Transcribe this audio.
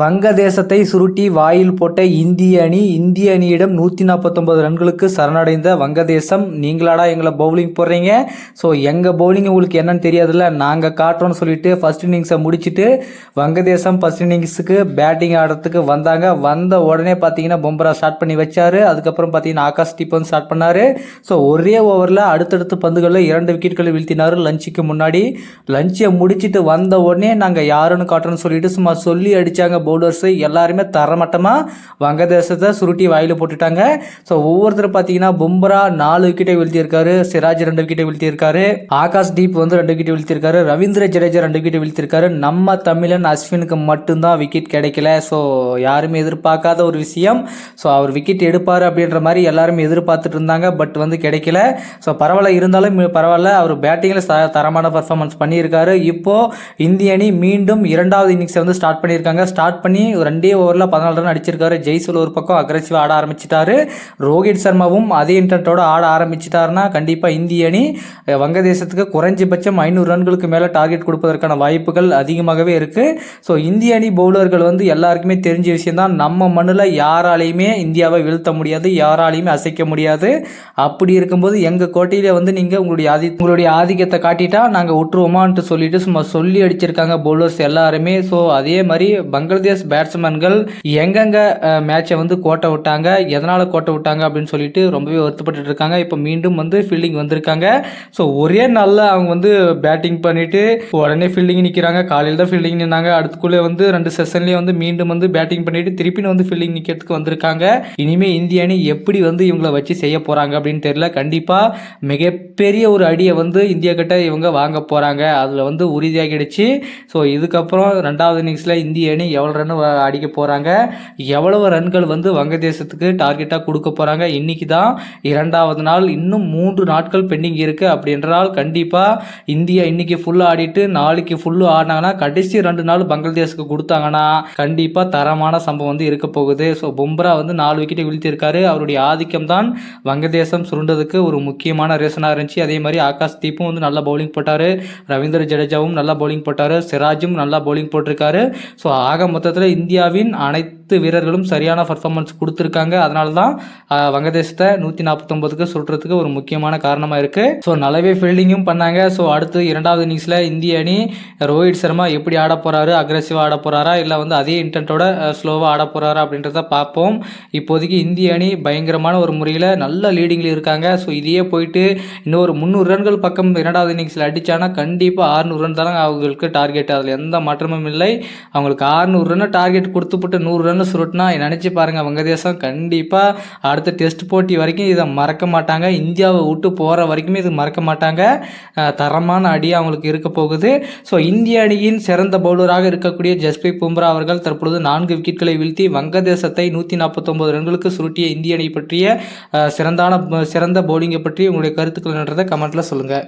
வங்கதேசத்தை சுருட்டி வாயில் போட்ட இந்திய அணி இந்திய அணியிடம் நூற்றி நாற்பத்தொம்பது ரன்களுக்கு சரணடைந்த வங்கதேசம். நீங்களாடா எங்களை பவுலிங் போடுறீங்க? ஸோ எங்கள் பவுலிங் உங்களுக்கு என்னன்னு தெரியாதுல்ல? நாங்கள் காட்டுறோம்னு சொல்லிட்டு ஃபர்ஸ்ட் இன்னிங்ஸை முடிச்சுட்டு வங்கதேசம் ஃபர்ஸ்ட் இன்னிங்ஸுக்கு பேட்டிங் ஆடுறதுக்கு வந்தாங்க. வந்த உடனே பார்த்தீங்கன்னா பொம்பரா ஸ்டார்ட் பண்ணி வச்சாரு. அதுக்கப்புறம் பார்த்தீங்கன்னா ஆகாஷ் டிபன் ஸ்டார்ட் பண்ணார். ஸோ ஒரே ஓவரில் அடுத்தடுத்து பந்துகளில் இரண்டு விக்கெட்களை வீழ்த்தினார் லஞ்சுக்கு முன்னாடி. லஞ்சை முடிச்சுட்டு வந்த உடனே நாங்கள் யாருன்னு காட்டுறோன்னு சொல்லிட்டு சும்மா சொல்லி அடித்தாங்க பவுலர்ஸு எல்லாருமே தரமட்டமாக வங்கதேசத்தை சுருட்டி வாயில் போட்டுட்டாங்க. ஸோ ஒவ்வொருத்தர் பார்த்தீங்கன்னா பும்ரா நாலு விக்கெட்டை வீழ்த்தியிருக்காரு சிராஜ் ரெண்டு விக்கெட்டை வீழ்த்தியிருக்காரு ஆகாஷ் தீப் வந்து ரெண்டு விக்கெட் வீழ்த்தியிருக்காரு ரவீந்திர ஜடேஜா ரெண்டு விக்கெட் வீழ்த்தியிருக்காரு. நம்ம தமிழன் அஸ்வினுக்கு மட்டும்தான் விக்கெட் கிடைக்கல. ஸோ யாருமே எதிர்பார்க்காத ஒரு விஷயம். ஸோ அவர் விக்கெட் எடுப்பார் அப்படின்ற மாதிரி எல்லாருமே எதிர்பார்த்துட்டு இருந்தாங்க பட் வந்து கிடைக்கல. ஸோ பரவாயில்ல இருந்தாலும் பரவாயில்ல அவர் பேட்டிங்கில் தரமான பர்ஃபார்மன்ஸ் பண்ணியிருக்காரு. இப்போ இந்திய அணி மீண்டும் இரண்டாவது இன்னிங்ஸை வந்து ஸ்டார்ட் பண்ணியிருக்காங்க. ஸ்டார்ட் பண்ணி ரெண்டே ஓவரில் பதினாலு ரன் அடிச்சிருக்காரு. ஜெய்சூல் ஒரு பக்கம் அக்ரெசிவாக ஆட ஆரம்பிச்சிட்டாரு. ரோஹித் சர்மாவும் அதே இன்டென்ட்டோட ஆட ஆரம்பிச்சிட்டாருன்னா கண்டிப்பாக இந்திய அணி வங்கதேசத்துக்கு குறைஞ்சபட்சம் ஐநூறு ரன்களுக்கு மேலே டார்கெட் கொடுப்பதற்கான வாய்ப்புகள் அதிகமாகவே இருக்குது ஸோ இந்திய அணி பவுலர்கள் வந்து எல்லாருக்குமே தெரிஞ்ச விஷயம் தான் நம்ம மண்ணில் யாராலையுமே இந்தியாவை வீழ்த்த முடியாது யாராலையுமே அசைக்க முடியாது. அப்படி இருக்கும்போது எங்கள் கோட்டையில் வந்து நீங்கள் உங்களுடைய ஆதி உங்களுடைய ஆதிக்கத்தை காட்டிட்டா நாங்கள் விட்டுருவோமான்ட்டு சொல்லிட்டு சும்மா சொல்லி அடிச்சிருக்காங்க பவுலர்ஸ் எல்லாருமே. ஸோ அதே மாதிரி பங்களாதேஷ் பேட்ஸ்மேன்கள் எங்கெங்க மேட்சை வந்து கோட்டை விட்டாங்க எதனால் கோட்டை விட்டாங்க அப்படின்னு சொல்லிட்டு ரொம்பவே வருத்தப்பட்டு இருக்காங்க. இப்போ மீண்டும் வந்து ஃபீல்டிங் வந்திருக்காங்க. ஸோ ஒரே நாளில் அவங்க வந்து பேட்டிங் பண்ணிட்டு உடனே ஃபீல்டிங் நிற்கிறாங்க காலையில் தான் ஃபீல்டிங் நின்னாங்க. அடுத்துக்குள்ளே வந்து ரெண்டு செஷன்லேயே வந்து மீண்டும் வந்து பேட்டிங் பண்ணிட்டு திருப்பி வந்து ஃபீல்டிங் நிற்கிறதுக்கு வந்திருக்காங்க. இனிமே இந்திய அணி எப்படி வந்து இவங்கள வச்சு செய்ய போகிறாங்க அப்படின்னு தெரியல. கண்டிப்பாக மிகப்பெரிய ஒரு அடியை வந்து இந்தியா கிட்ட இவங்க வாங்க போகிறாங்க அதில் வந்து உறுதியாகிடுச்சு. ஸோ இதுக்கப்புறம் ரெண்டாவது இன்னிங்ஸில் இந்திய அணி எவ்வளோ ரன் அடிக்க போகிறாங்க எவ்வளவு ரன்கள் வந்து வங்கதேசத்துக்கு டார்கெட்டாக கொடுக்க போகிறாங்க இன்றைக்கி தான் இரண்டாவது நாள். இன்னும் மூன்று நாட்கள் பெண்டிங் இருக்குது அப்படின்றால் கண்டிப்பாக இந்தியா இன்னைக்கு ஃபுல்லாக ஆடிட்டு நாளைக்கு ஃபுல்லு ஆடினாங்கன்னா கடைசி ரெண்டு நாள் பங்களாதேஷுக்கு கொடுத்தாங்கன்னா கண்டிப்பாக தரமான சம்பவம் வந்து இருக்க போகுது. ஸோ பும்ரா வந்து நாலு விக்கெட்டை வீழ்த்தியிருக்காரு. அவருடைய ஆதிக்கம் தான் வங்கதேசம் சுருண்டதுக்கு ஒரு முக்கியமான ரீசனாக இருந்துச்சு. அதே மாதிரி ஆகாஷ் தீப்பும் வந்து நல்லா பவுலிங் போட்டார். ரவீந்திர ஜடேஜாவும் நல்லா பவுலிங் போட்டார். சிராஜும் நல்லா பவுலிங் போட்டிருக்காரு. ஸோ ஆக மொத்தத்தில் இந்தியாவின் அனைத்து வீரர்களும் சரியான பர்ஃபார்மன்ஸ் கொடுத்துருக்காங்க. அதனால தான் வங்கதேசத்தை நூற்றி நாற்பத்தொம்பதுக்கு சொல்கிறதுக்கு ஒரு முக்கியமான காரணமாக இருக்குது ஸோ நல்லாவே ஃபீல்டிங்கும் பண்ணாங்க. ஸோ அடுத்து இரண்டாவது இன்னிங்ஸில் இந்திய அணி ரோஹித் சர்மா எப்படி ஆட போகிறாரு அக்ரெசிவாக ஆட போகிறாரா இல்லை வந்து அதே இன்டென்ட்டோட ஸ்லோவாக ஆட போகிறாரா அப்படின்றத பார்ப்போம். இப்போதைக்கு இந்திய அணி பயங்கரமான ஒரு முறையில் நல்ல லீடிங்கில் இருக்காங்க. ஸோ இதையே போயிட்டு இன்னொரு முந்நூறு ரன்கள் பக்கம் இரண்டாவது இன்னிங்ஸில் அடித்தானா கண்டிப்பாக 600 ரன் தானே அவங்களுக்கு டார்கெட் அதில் எந்த மாற்றமும் இல்லை. அவங்களுக்கு ஆறுநூறு நூறு ரன்னை டார்கெட் கொடுத்துப்பட்டு நூறு ரன்னு சுருட்டினா நினச்சி பாருங்கள் வங்கதேசம். கண்டிப்பாக அடுத்த டெஸ்ட் போட்டி வரைக்கும் இதை மறக்க மாட்டாங்க. இந்தியாவை விட்டு போகிற வரைக்குமே இது மறக்க மாட்டாங்க. தரமான அடி அவங்களுக்கு இருக்க போகுது. ஸோ இந்திய அணியின் சிறந்த பவுலராக இருக்கக்கூடிய ஜஸ்பிரீத் பும்ரா அவர்கள் தற்பொழுது நான்கு விக்கெட்களை வீழ்த்தி வங்கதேசத்தை நூற்றி நாற்பத்தொம்பது ரன்களுக்கு சுருட்டிய இந்திய அணி பற்றிய சிறந்தான சிறந்த பவுலிங்கை பற்றி உங்களுடைய கருத்துக்கள் என்றதை கமெண்ட்டில் சொல்லுங்கள்